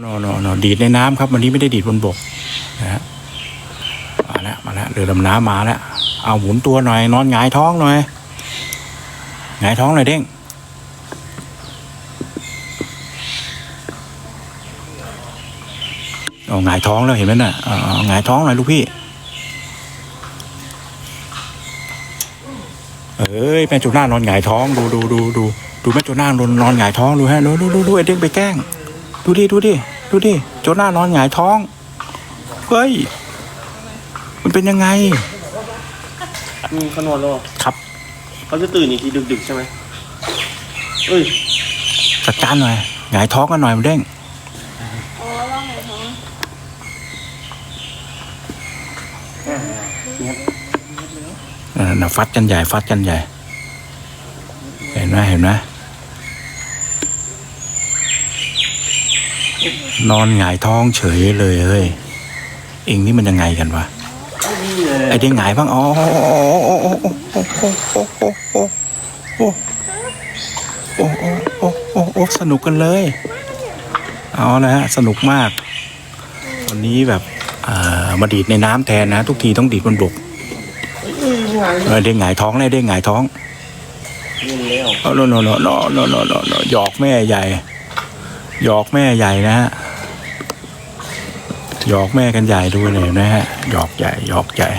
โนโนโนดีดในน้ำครับ วันนี้ไม่ได้ดีดบนบกนะฮะมาแล้วมาแล้วเรือดำน้ำมาแล้วเอาหมุนตัวหน่อย นอนหงายท้องหน่อยหงายท้องหน่อยเด้งเอาหงายท้องแล้วเห็นไหมน่ะเอาเอาหงายท้องหน่อยลูกพี่เอ้ยแม่จุน่านอนหงายท้องดูดูดูดูดูแม่จุน่านอนนอนหงายท้องดูฮะดูดูดูดูไอ้เด้งไปแกล้ง ดูดิดูดิดูดิโจน่านอนหงายท้องเฮ้ยมันเป็นยังไงอืมเขานอนแล้วเหรอครับเขาจะตื่นอีกทีดึกๆใช่ไหมเอ้ยจัดการหน่อยหงายท้องกันหน่อยมันเด้งอ๋อว่าไงท้องนั่นน่ะฟัดกันใหญ่ฟัดกันใหญ่ เห็นไหมเห็นไหม นอนหงายท้องเฉยเลยเฮ้ยเองนี่มันยังไงกันวะไอ้ได้งหงายบ้างอ๋อโอ้โอ้โอ้โอ้โอ้สนุกกันเลย เอาละฮะ สนุกมาก ตอนนี้แบบมาดีดในน้ำแทนนะ ทุกทีต้องดีดบนบกเอเด้งหงายท้องเลยเด้งหงายท้องโนโนโนโนโนโนหยอกแม่ใหญ่ หยอกแม่ใหญ่นะฮะหยอกแม่กันใหญ่ดูเลยนะฮะหยอกใหญ่หยอกใหญ่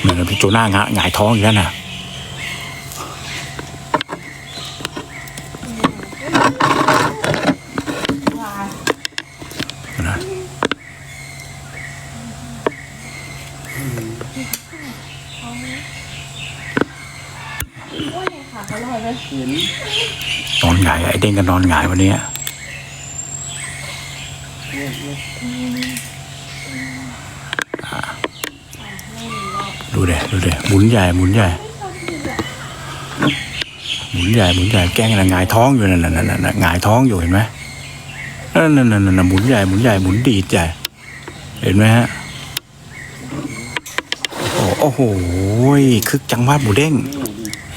เหมือนพี่โจหน้างะหงายท้องอย่างนั้นนะนะ ว่าไงค่ะอร่อยไหม เห็นนอนหงายไอ้เด้งก็นอนหงายวันนี้เนี่ยเนี่ยดูเดดูเดหมุนใหญ่หมุนใหญ่หมุนใหญ่หมุนใหญ่แกล้งอะหงายท้องอยู่นั่นน่ะนั่นน่ะหงายท้องอยู่เห็นไหมนั่นนั่นนั่นนั่นหมุนใหญ่หมุนใหญ่หมุนดีดใหญ่เห็นไหมฮะโอ้โหคึกจังวาดหมูเด้ง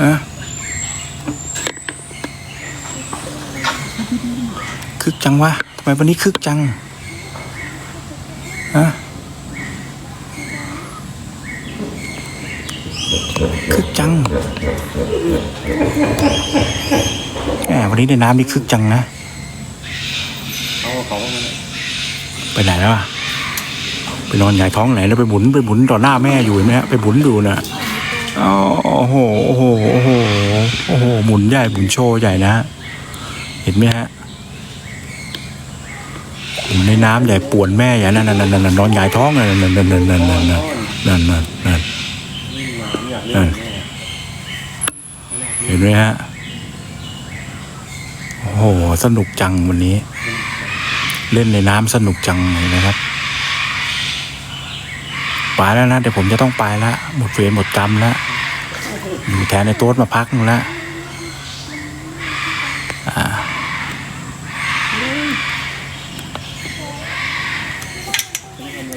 ฮะ คึกจังวะทำไมวันนี้คึกจังฮะคึกจังแหมวันนี้ในน้ำนี่คึกจังนะไปไหนแล้วอะไปนอนหงายท้องไหนแล้วไปหมุนไปหมุนต่อหน้าแม่อยู่ไหมฮะไปหมุนดูนะโอ้โหโอ้โหโอ้โหโอ้โหหมุนใหญ่หมุนโชว์ใหญ่นะ เห็นไหมฮะ ในน้ำใหญ่ป่วนแม่ใหญ่นั่นนั่นนั่นนอนหงายท้องนั่นนั่นนั่นนั่นนั่นนั่นนั่นนั่นนั่นนั่นเห็นไหมฮะโอ้โหสนุกจังวันนี้ เล่นในน้ำสนุกจังเลยนะครับไปแล้วนะเดี๋ยวผมจะต้องไปละหมดเวรหมดกรรมล้วอยู่แทนในโต๊ดมาพักนึงล้ว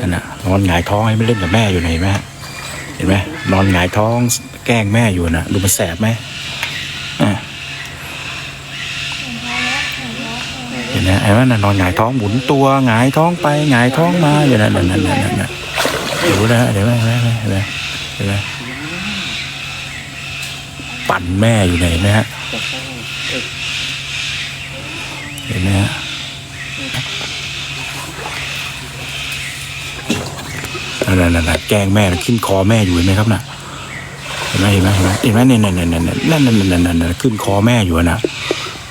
นั่นน่ะนอนหงายท้องให้ไม่เล่นกับแม่อยู่ไหนเห็นไหมฮะเห็นไหมนอนหงายท้องแกล้งแม่อยู่นะดูมันแสบไหมเห็นไหมไอ้ว่าน่ะนอนหงายท้องหมุนตัวหงายท้องไปหงายท้องมาอยู่นั่นนั่นนั่นนั่นนั่นดี๋ยวนะเดี๋ยวนะเห็นไหมเห็นไหมเห็นไหมปั่นแม่อยู่ไหนไหมฮะเห็นไหมฮะ นั่นนั่นแกงแม่ขึ้นคอแม่อยู่เห็นไหมครับน่ะเห็นไหมเห็นไหมเห็นไหมเนี่ยเนี่ยเนี่ยเนี่ยนั่นนั่นนั่นนั่นนั่นขึ้นคอแม่อยู่นะ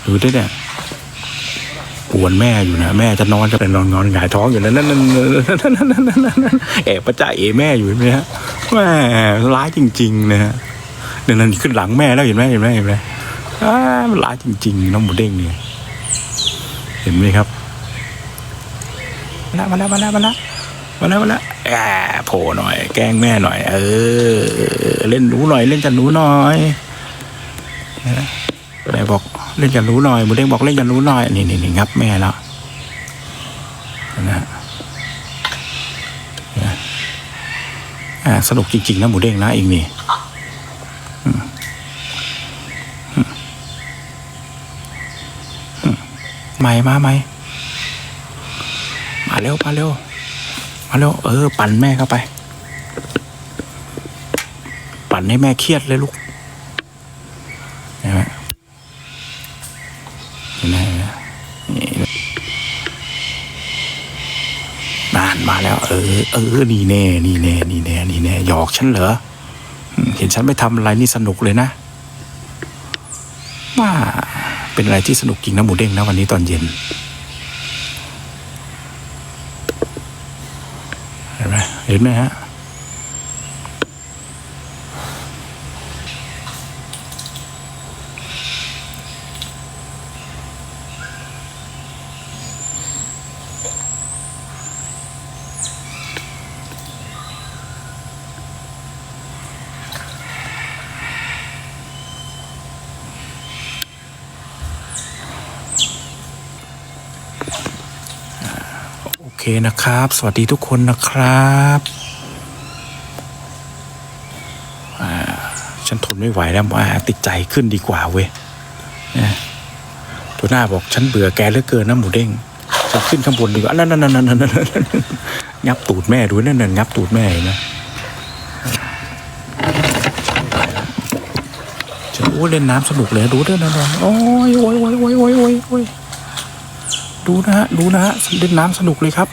ดูดิเนี่ยปวนแม่อยู่นะแม่จะนอนจะเป็นนอนนอนหงายท้องอยู่นั่นนั่นนั่นนั่นนั่นนั่นแอบประจ่าเอแม่อยู่เห็นไหมฮะแม่ร้ายจริงๆนะฮะเนี่ยนั่นขึ้นหลังแม่แล้วเห็นไหมเห็นไหมเห็นไหมอ่ามันร้ายจริงๆน้องหมูเด้งเนี่ยเห็นไหมครับมาแล้วมาแล้วมาแล้ว มาแล้วมาแล้วแอบโผล่หน่อย แกล้งแม่หน่อย เออ เล่นหนูหน่อยเล่นจันรู้หน่อยแม่บอกเล่นจันรู้หน่อยมูเด้งบอกเล่นจันรู้หน่อยนี่นี่นี่งับแม่แล้วนะอ่าสนุกจริงๆนะหมูเด้งนะอีกนี่ใหม่มาใหม่มาเร็วมาเร็ว มาเร็วเออ ปั่นแม่เข้าไป ปั่นให้แม่เครียดเลยลูกเห็นไหมเห็นไหมเห็นไหมนี่นานมาแล้ว เออ เออ นี่แน่ นี่แน่ นี่แน่ นี่แน่ หยอกฉันเหรอ เห็นฉันไปทำอะไรนี่สนุกเลยนะ ว่า เป็นอะไรที่สนุกจริงนะหมูเด้งนะวันนี้ตอนเย็น เห็นไหม เห็นไหมฮะ เคนะครับ สวัสดีทุกคนนะครับอ่าฉันทนไม่ไหวแล้วว่าติดใจขึ้นดีกว่าเว้ยนะตัวหน้าบอกฉันเบื่อแกเหลือเกินนะหมูเด้งฉันขึ้นข้างบนดีกว่านั่นนั่นนั่นนั่นนั่นงับตูดแม่ดูนั่นนั่นงับตูดแม่เนไหมฉันโอ้เล่นน้ำสนุกเลยดูด้อนั่นนั่นโอ้ยโอ้ยโอ้ยโอ้ยโอ้ยโอ้ยโอ้ย ดูนะฮะ ดูนะฮะเล่นน้ำสนุกเลยครับ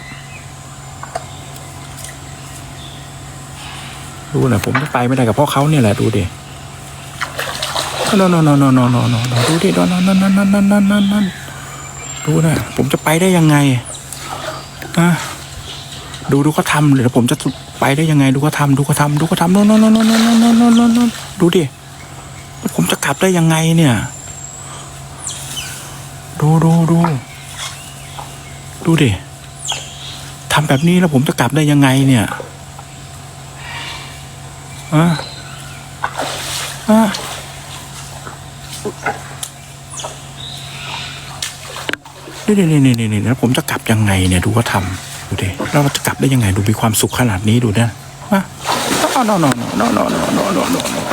ดูนะผมจะไปไม่ได้กับพ่อเขาเนี่ยแหละดูดินอนนอนนอนนอนนอนนอนดูดินอนนอนนอนนอนนอนนอนนอนนอนดูนะผมจะไปได้ยังไงนะดูดูเขาทำเลยผมจะไปได้ยังไง ดูเขาทำดูเขาทำดูเขาทำนอนนอนนอนนอนนอนนอนนอนนอนนอนดูดิผมจะกลับได้ยังไงเนี่ย ดูดูดู ดูดิทำแบบนี้แล้วผมจะกลับได้ยังไงเนี่ยอะอะนี่นี่นี่นี่นี่แล้วผมจะกลับยังไงเนี่ยดูว่าทำดูดิแล้วเราจะกลับได้ยังไงดูมีความสุขขนาดนี้ดูนะมาอ๋อนอนอนอนอนอนอนอนอ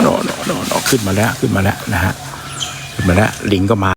นอนอนอนอนขึ้นมาแล้วขึ้นมาแล้วนะฮะขึ้นมาแล้วลิงก็มา